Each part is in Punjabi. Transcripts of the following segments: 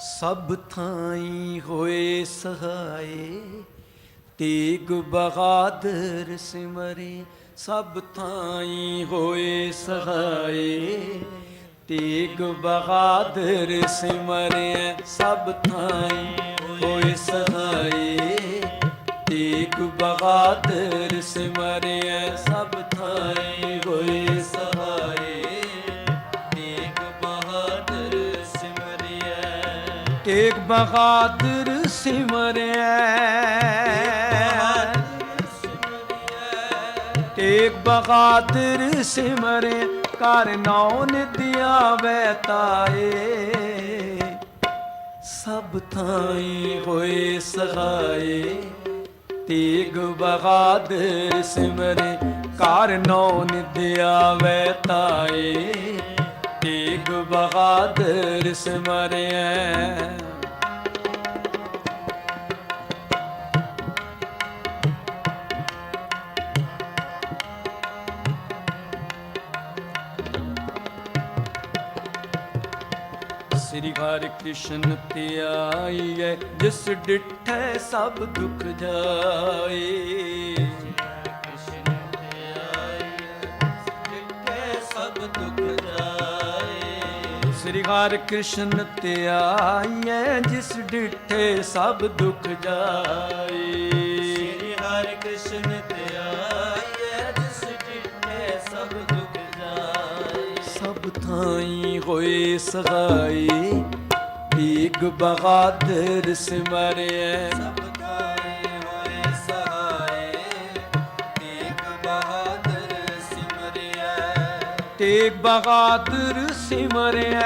ਸਭ ਥਾਈ ਹੋਏ ਸਹਾਏ, ਤੇਗ ਬਹਾਦਰ ਸਿਮਰੇ, ਸਭ ਥਾਈ ਹੋਏ ਸਹਾਏ, ਤੇਗ ਬਹਾਦਰ ਸਿਮਰੇ, ਸਭ ਥਾਈ ਹੋਏ ਸਹਾਏ, ਤੇਗ ਬਹਾਦਰ ਸਿਮਰੇ, ਸਭ ਥਾਈ ਹੋਏ ਤੇਗ ਬਹਾਦਰ ਸਿਮਰਿਐ ਤੇਗ ਬਹਾਦਰ ਸਿਮਰੇ ਕਰ ਨੌ ਨਿਤਿਆ ਵੈਤਾਏ ਸਭ ਥਾਈ ਹੋਏ ਸਹਾਏ ਤੇਗ ਬਹਾਦਰ ਸਿਮਰੇ ਕਰ ਨੌ ਨਿਦਿਆ ਵੈਤਾਏ ਤੇਗ ਬਹਾਦਰ ਸਿਮਰਿਐ ਸ੍ਰੀ ਹਰਿ ਕ੍ਰਿਸ਼ਨ ਧਿਆਈਐ ਜਿਸ ਡਿਠੈ ਸਭ ਦੁਖ ਜਾਏ। ਸ੍ਰੀ ਹਰਿ ਕ੍ਰਿਸ਼ਨ ਧਿਆਈਐ ਜਿਸ ਡਿਠੇ ਸਭ ਦੁਖ ਜਾਏ। ਸ੍ਰੀ ਹਰਿ ਕ੍ਰਿਸ਼ਨ ਧਿਆਈਐ ਜਿਸ ਡਿਠੇ ਸਭ ਦੁਖ ਜਾਏ। ਸਭ ਥਾਈ ਹੋਏ ਸਹਾਈ ਏਕ ਬਹਾਦਰ ਸਿਮਰਿਐ ਸਭ ਤੇਗ ਬਹਾਦਰ ਸਿਮਰਿਐ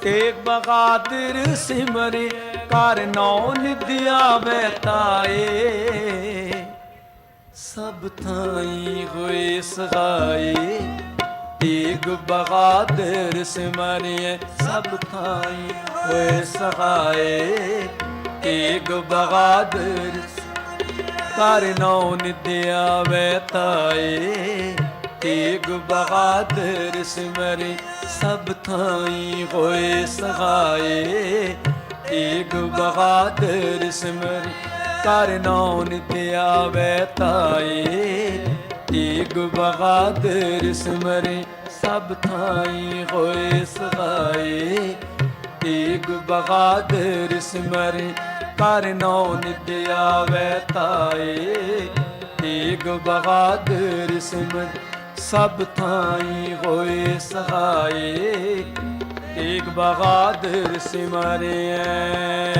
ਤੇਗ ਬਹਾਦਰ ਸਿਮਰੇ ਕਰ ਨੌ ਨਿਧਿਆ ਬੈਤਾਏ ਸਭ ਥਾਈ ਹੋਏ ਸਹਾਈ। ਤੇਗ ਬਹਾਦਰ ਸਿਮਰਿਐ ਸਭ ਥਾਈ ਹੋਏ ਸਹਾਈ। ਤੇਗ ਬਹਾਦਰ ਕਰ ਨੌ ਨਿਦਿਆ ਵੈਤਾਏ ਤੇਗ ਬਹਾਦਰ ਸਿਮਰੇ ਸਭ ਥਾਈ ਹੋਏ ਸਹਾਏ। ਤੇਗ ਬਹਾਦਰ ਸਿਮਰੇ ਕਰ ਨੌ ਨਿਤਿਆ ਵੈਤਾਏ ਤੇਗ ਬਹਾਦਰ ਸਿਮਰੇ ਸਭ ਥਾਈ ਹੋਏ ਸਹਾਏ। ਤੇਗ ਬਹਾਦਰ ਸਿਮਰੇ ਕਰ ਨੌ ਨਿਤਿਆ ਵੈਤਾਏ ਤੇਗ ਬਹਾਦਰ ਸਿਮਰ ਸਭ ਥਾਈ ਹੋਏ ਸਹਾਏ ਤੇਗ ਬਹਾਦਰ ਸਿਮਰਿਐ।